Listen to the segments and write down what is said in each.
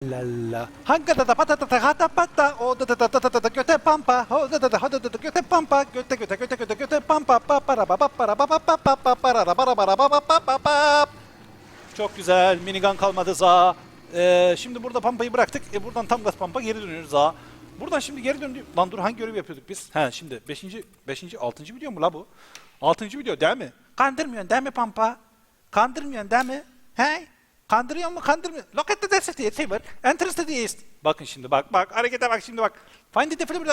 La la. Hangi da da patata da hata pata o da da da da da da göte pampa o da da da da da göte pampa göte göte göte göte göte pampa pa para pa pa para pa pa pa pa pa para ra para para pa pa pa pa pa Çok güzel minigun kalmadı za. Ee, şimdi burada pampayı bıraktık. E buradan tam gaz pampa geri dönüyoruz za. Buradan şimdi geri döndük. Lan dur hangi görev yapıyorduk biz? He şimdi 5. 5. 6. video mu la bu? 6. video değil mi? Kandırmıyorsun değil mi pampa? Kandırmıyorsun değil mi? He? Kandırıyor mu kandırmıyor? Look at the density table. Entrance to the east. Bakın şimdi bak bak harekete bak şimdi bak. Find the difference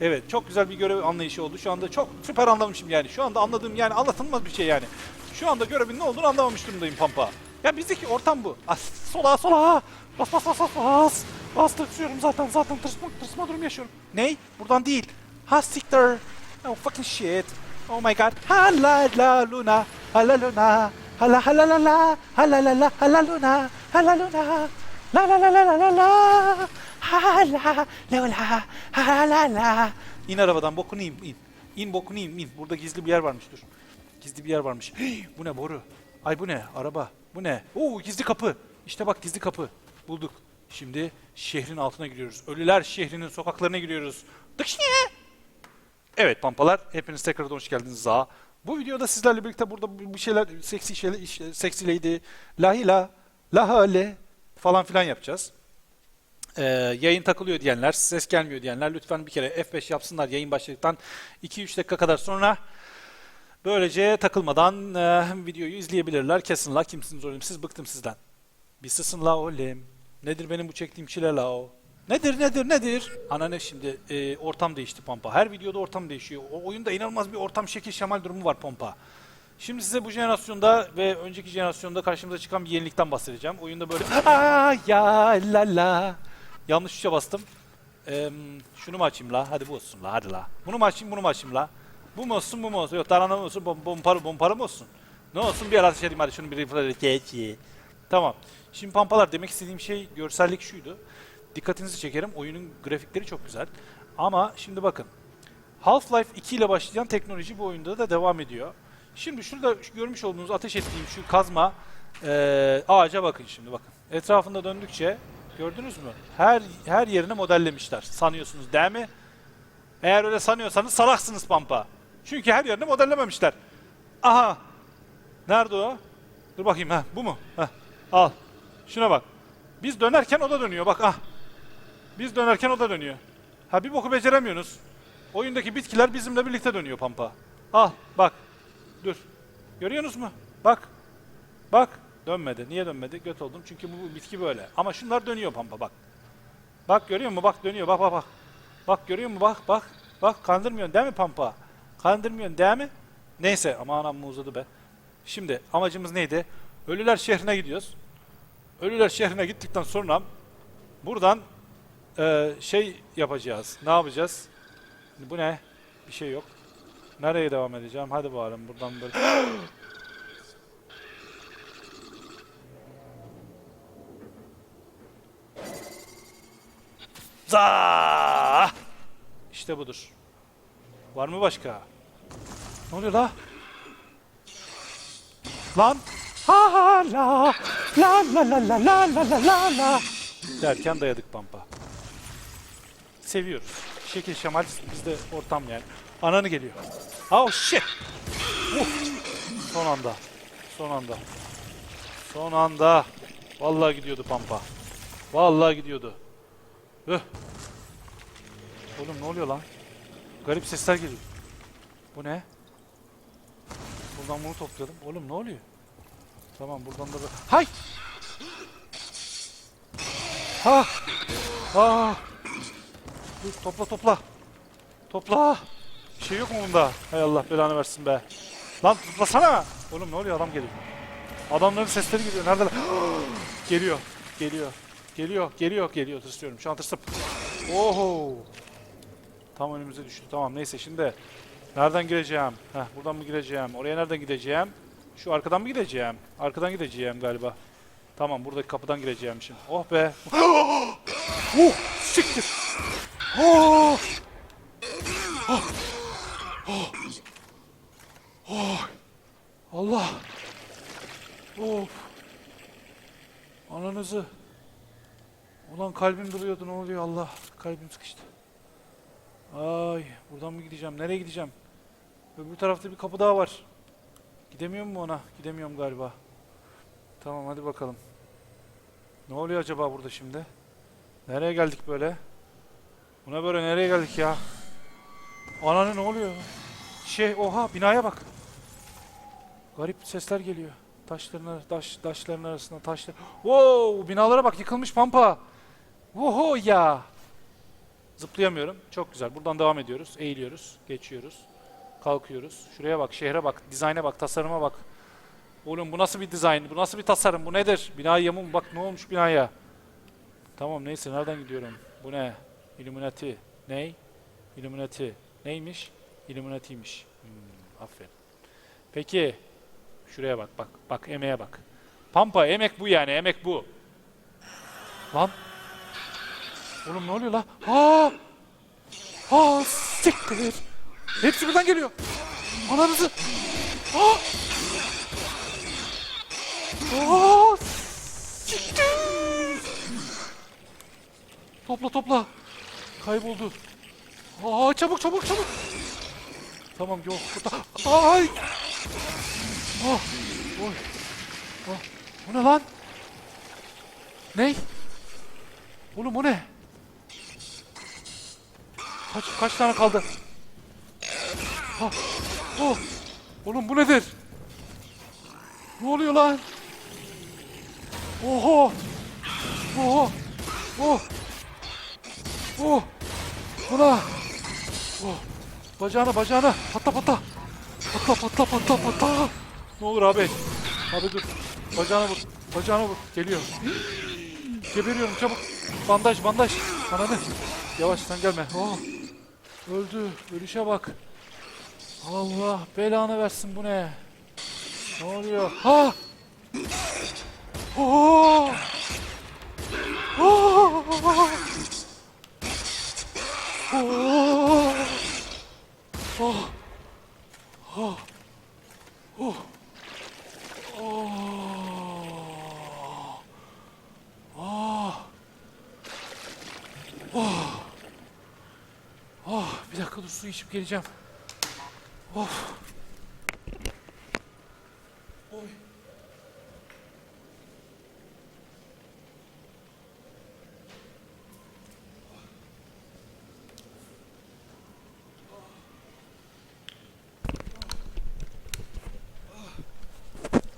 Evet çok güzel bir görev anlayışı oldu. Şu anda çok süper anlamışım yani. Şu anda anladığım yani anlatılmaz bir şey yani. Şu anda görevin ne olduğunu anlamamış durumdayım Pampa. Ya bizdeki ortam bu. As, sola sola. Bas bas bas bas bas. Bas tırsıyorum zaten zaten tırsma, tırsma durum yaşıyorum. Ney? Buradan değil. Ha siktir. Oh fucking shit. Oh my god. Hala la. Hala luna. Hala hala la la. Hala la la. La la la la la la la. Hala luna. Hala la. İn arabadan bokunu in. in. İn bokunu in. in. Burada gizli bir yer varmış dur. Gizli bir yer varmış. Hey, bu ne boru? Ay bu ne? Araba. Bu ne? Oo gizli kapı. İşte bak gizli kapı. Bulduk. Şimdi şehrin altına giriyoruz. Ölüler şehrinin sokaklarına giriyoruz. Dıkşniye! Evet pampalar, hepiniz tekrardan hoş geldiniz Za. Bu videoda sizlerle birlikte burada bir şeyler, seksi şeyler, iş- seksi lady, lahila, lahale falan filan yapacağız. Ee, yayın takılıyor diyenler, ses gelmiyor diyenler lütfen bir kere F5 yapsınlar yayın başladıktan 2-3 dakika kadar sonra. Böylece takılmadan e, videoyu izleyebilirler. Kesin la kimsiniz oğlum siz bıktım sizden. Bir sısın la oğlum. Nedir benim bu çektiğim çile la o? Nedir nedir nedir? Anane şimdi e, ortam değişti Pampa. Her videoda ortam değişiyor. O oyunda inanılmaz bir ortam şekil şemal durumu var Pampa. Şimdi size bu jenerasyonda ve önceki jenerasyonda karşımıza çıkan bir yenilikten bahsedeceğim. Oyunda böyle Aa, ya la la. Yanlış tuşa bastım. Eee, şunu mu açayım la? Hadi bu olsun la hadi la. Bunu mu açayım bunu mu açayım la? Bu mu olsun bu mu olsun? Yok tarhana mı olsun bom, bompara, bompara mı olsun? Ne olsun bir ara ateş edeyim hadi şunu bir rifle. Tamam. Şimdi pampalar demek istediğim şey görsellik şuydu. Dikkatinizi çekerim oyunun grafikleri çok güzel. Ama şimdi bakın. Half-Life 2 ile başlayan teknoloji bu oyunda da devam ediyor. Şimdi şurada şu görmüş olduğunuz ateş ettiğim şu kazma eee, ağaca bakın şimdi bakın. Etrafında döndükçe gördünüz mü? Her her yerini modellemişler. Sanıyorsunuz değil mi? Eğer öyle sanıyorsanız salaksınız pampa. Çünkü her yerini modellememişler. Aha. Nerede o? Dur bakayım ha bu mu? Heh. Al. Şuna bak. Biz dönerken o da dönüyor bak ah. Biz dönerken o da dönüyor. Ha bir boku beceremiyorsunuz. Oyundaki bitkiler bizimle birlikte dönüyor pampa. Al bak. Dur. Görüyorsunuz mu? Bak. Bak. Dönmedi. Niye dönmedi? Göt oldum. Çünkü bu bitki böyle. Ama şunlar dönüyor pampa bak. Bak görüyor musun? Bak dönüyor. Bak bak bak. Bak görüyor musun? Bak bak. Bak kandırmıyorsun değil mi pampa? Kandırmıyorsun değil mi? Neyse ama anam uzadı be. Şimdi amacımız neydi? Ölüler şehrine gidiyoruz. Ölüler şehrine gittikten sonra buradan ee, şey yapacağız. Ne yapacağız? Bu ne? Bir şey yok. Nereye devam edeceğim? Hadi bağırın buradan böyle. Za! İşte budur. Var mı başka? Ne oluyor la? Lan! Ha ha la! La la la la la la la la! Derken dayadık pampa. Seviyoruz. Şekil şemal bizde ortam yani. Ananı geliyor. Oh shit! Uh! Son anda. Son anda. Son anda. Vallahi gidiyordu pampa. Vallahi gidiyordu. Öh. Oğlum ne oluyor lan? Garip sesler geliyor. Bu ne? Buradan bunu toplayalım. Oğlum ne oluyor? Tamam buradan da... Hay! Ha! Ha! Topla topla. Topla. Bir şey yok mu bunda? Hay Allah belanı versin be. Lan toplasana. Oğlum ne oluyor adam geliyor. Adamların sesleri geliyor. Neredeler? geliyor. Geliyor. Geliyor. Geliyor. Geliyor. Tırsıyorum. Şu an tırsıp. Oho. Tam önümüze düştü. Tamam neyse şimdi. Nereden gireceğim? Heh, buradan mı gireceğim? Oraya nereden gideceğim? Şu arkadan mı gideceğim? Arkadan gideceğim galiba. Tamam buradaki kapıdan gireceğim şimdi. Oh be. oh, siktir. Oh. Oh. Oh. Oh. Allah. Of. Ananızı. Ulan kalbim duruyordu ne oluyor Allah. Kalbim sıkıştı. Ay buradan mı gideceğim? Nereye gideceğim? Öbür tarafta bir kapı daha var. Gidemiyor mu ona? Gidemiyorum galiba. Tamam hadi bakalım. Ne oluyor acaba burada şimdi? Nereye geldik böyle? Buna böyle nereye geldik ya? Ananı ne oluyor? Şey oha binaya bak. Garip sesler geliyor. Taşların ar- taş taşların arasında taşlar. Wow, binalara bak yıkılmış pampa. Oho ya. Zıplayamıyorum. Çok güzel. Buradan devam ediyoruz. Eğiliyoruz, geçiyoruz. Kalkıyoruz. Şuraya bak, şehre bak, dizayna bak, tasarıma bak. Oğlum bu nasıl bir dizayn? Bu nasıl bir tasarım? Bu nedir? Bina yamuk bak ne olmuş binaya. Tamam neyse nereden gidiyorum? Bu ne? Illuminati. Ney? Illuminati. Neymiş? Illuminati'ymiş. Hmm, aferin. Peki. Şuraya bak bak. Bak emeğe bak. Pampa emek bu yani emek bu. Lan. Oğlum ne oluyor lan? Ha! Ha siktir. Hepsi birden geliyor. Ananızı. Ha! Ha! Siktir. Topla topla. Kayboldu. Aa çabuk çabuk çabuk. Tamam yok. Ay. Oh. Oy. Oh. Bu ne lan? Ney? Oğlum bu ne? Kaç kaç tane kaldı? Ha. Oh. Oğlum bu nedir? Ne oluyor lan? Oho. Oho. Oh. Oh. Buna. Oh. Bacağına bacağına. Patla patla. Patla patla patla patla. Ne olur abi. Abi dur. Bacağına vur. Bacağına vur. Geliyor. Geberiyorum çabuk. Bandaj bandaj. Ananı. Yavaş sen gelme. Oh. Öldü. Ölüşe bak. Allah belanı versin bu ne? Ne oluyor? Ha! Oh! Bir dakika dur su içip geleceğim. Of! Oy!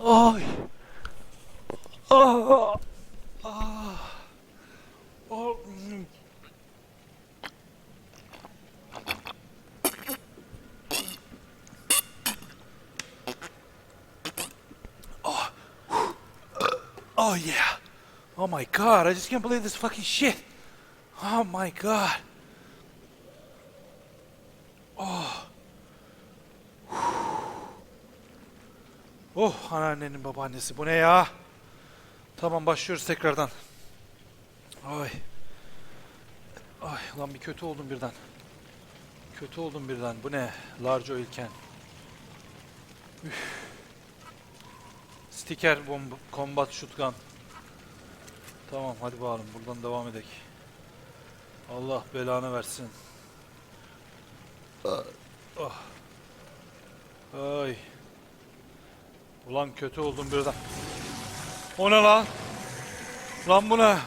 Ay. Ah. Ah. Oh yeah. Oh my god, I just can't believe this fucking shit. Oh my god. Oh anneannenin babaannesi bu ne ya? Tamam başlıyoruz tekrardan. Ay. Ay lan bir kötü oldum birden. Kötü oldum birden. Bu ne? Large oil can. Üf. Sticker bomb combat shotgun. Tamam hadi bakalım buradan devam edelim. Allah belanı versin. Ah. Ay. Ulan kötü oldum birden. O ne lan? Lan bu ne?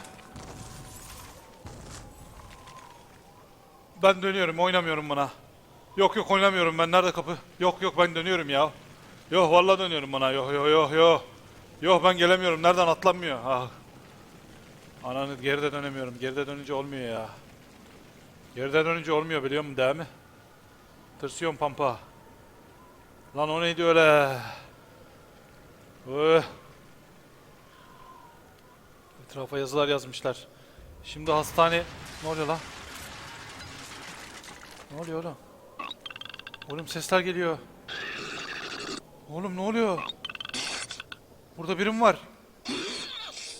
Ben dönüyorum oynamıyorum buna. Yok yok oynamıyorum ben nerede kapı? Yok yok ben dönüyorum ya. Yok vallahi dönüyorum buna. Yok yok yok yok. Yok ben gelemiyorum. Nereden atlanmıyor? Ah. Ananı geride dönemiyorum. Geride dönünce olmuyor ya. Geride dönünce olmuyor biliyor musun değil mi? Tırsıyorum pampa. Lan o neydi öyle? Öh. Etrafa yazılar yazmışlar. Şimdi hastane... Ne oluyor lan? Ne oluyor oğlum? Oğlum sesler geliyor. Oğlum ne oluyor? Burada birim var.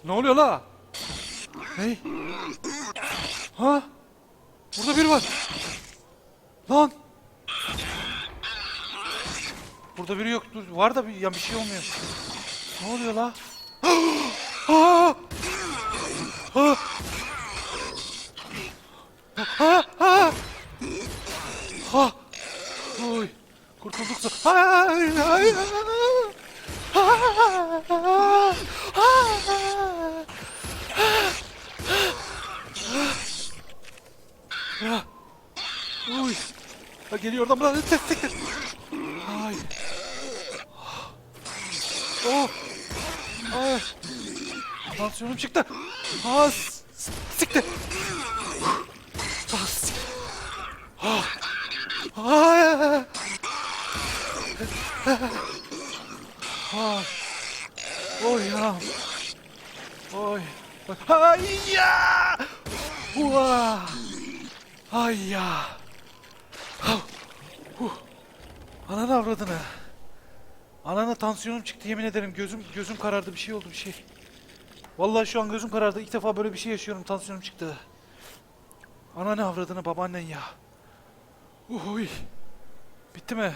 Ne oluyor la? Hey? Ha? Burada biri var. Lan! Burada biri yok. Dur, var da bir, ya bir şey olmuyor. Ne oluyor la? Ha! Ha! Ha! Ha! Oy! Kurtulduk. sa- Ay! Ay! Ah! Uy! Ha, geliyor oradan buradan. Tek tek tek. Ay. Oh. Ay. Tansiyonum çıktı. Ha, s- s- siktir. Ah, Ah. Ay. Ah. Oy ya. Oy. Ay ya. Vaa. Ay ya. Huh. Huh. Ananı avradını. Ananı tansiyonum çıktı yemin ederim. Gözüm gözüm karardı bir şey oldu bir şey. Vallahi şu an gözüm karardı. İlk defa böyle bir şey yaşıyorum. Tansiyonum çıktı. Ananı avradını babaannen ya. Uy. Bitti mi?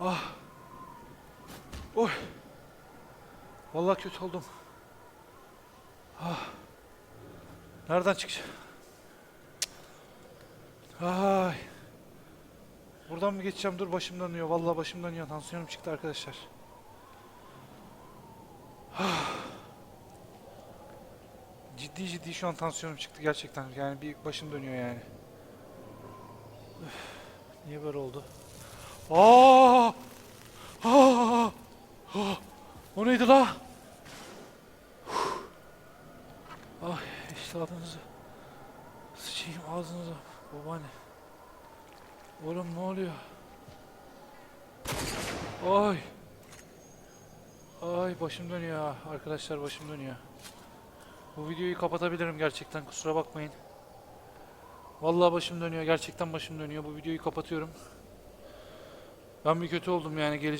Ah. Oy. Vallahi kötü oldum. Ah. Nereden çıkacağım? Ay. Buradan mı geçeceğim? Dur başım dönüyor. Vallahi başım dönüyor. Tansiyonum çıktı arkadaşlar. Ah. Ciddi ciddi şu an tansiyonum çıktı gerçekten. Yani bir başım dönüyor yani. Niye böyle oldu? Aa! Aa! Aa! O neydi la? Ay işte adınızı. Sıçayım ağzınıza. Babaanne. Oğlum ne oluyor? Ay. Ay başım dönüyor. Arkadaşlar başım dönüyor. Bu videoyu kapatabilirim gerçekten kusura bakmayın. Vallahi başım dönüyor gerçekten başım dönüyor. Bu videoyu kapatıyorum. Ben bir kötü oldum yani gelecek.